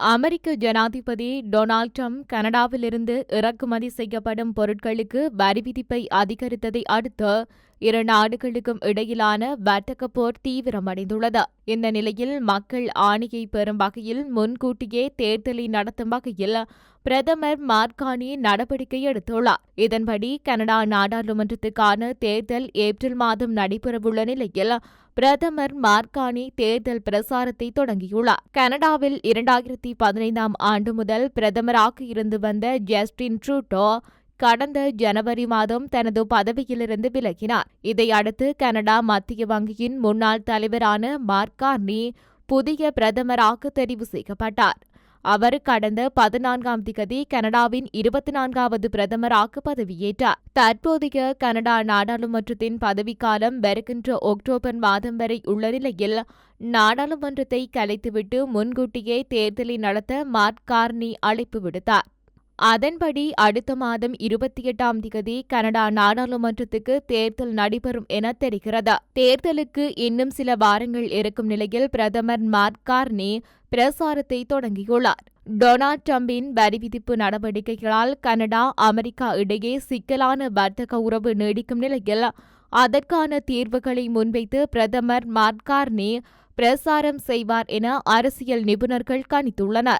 அமெரிக்க ஜனாதிபதி Donald Trump கனடாவிலிருந்து இறக்குமதி செய்யப்படும் பொருட்களுக்கு வரி விதிப்பை அதிகரித்ததை அடுத்து இரு நாடுகளுக்கும் இடையிலான வர்த்தக போர் தீவிரமடைந்துள்ளது. இந்த நிலையில் மக்கள் ஆணையை பெறும் வகையில் முன்கூட்டியே தேர்தலை நடத்தும் வகையில் பிரதமர் மார்கானி நடவடிக்கை எடுத்துள்ளார். இதன்படி கனடா நாடாளுமன்றத்துக்கான தேர்தல் ஏப்ரல் மாதம் நடைபெறவுள்ள நிலையில் பிரதமர் மார்கானி தேர்தல் பிரசாரத்தை தொடங்கியுள்ளார். கனடாவில் இரண்டாயிரத்தி பதினைந்தாம் ஆண்டு முதல் பிரதமராக இருந்து வந்த ஜஸ்டின் ட்ரூட்டோ கடந்த ஜனவரி மாதம் தனது பதவியிலிருந்து விலகினார். இதையடுத்து கனடா மத்திய வங்கியின் முன்னாள் தலைவரான மார்கார்னி புதிய பிரதமராக தெரிவு செய்யப்பட்டார். அவர் கடந்த பதினான்காம் திகதி கனடாவின் இருபத்தி நான்காவது பிரதமராக பதவியேற்றார். தற்போதைய கனடா நாடாளுமன்றத்தின் பதவிக்காலம் வருகின்ற அக்டோபர் மாதம் வரை உள்ள நிலையில் நாடாளுமன்றத்தை கலைத்துவிட்டு முன்கூட்டியே தேர்தலை நடத்த மார்க் கார்னி அழைப்பு விடுத்தார். அதன்படி அடுத்த மாதம் இருபத்தி எட்டாம் தேதி கனடா நாடாளுமன்றத்துக்கு தேர்தல் நடைபெறும் என தெரிகிறது. தேர்தலுக்கு இன்னும் சில வாரங்கள் இருக்கும் நிலையில் பிரதமர் மார்க் கார்னி பிரசாரத்தை தொடங்கியுள்ளார். டொனால்ட் ட்ரம்பின் வரி விதிப்பு நடவடிக்கைகளால் கனடா அமெரிக்கா இடையே சிக்கலான வர்த்தக உறவு நீடிக்கும் நிலையில் அதற்கான தீர்வுகளை முன்வைத்து பிரதமர் மார்க் கார்னி பிரசாரம் செய்வார் என அரசியல் நிபுணர்கள் கணித்துள்ளனர்.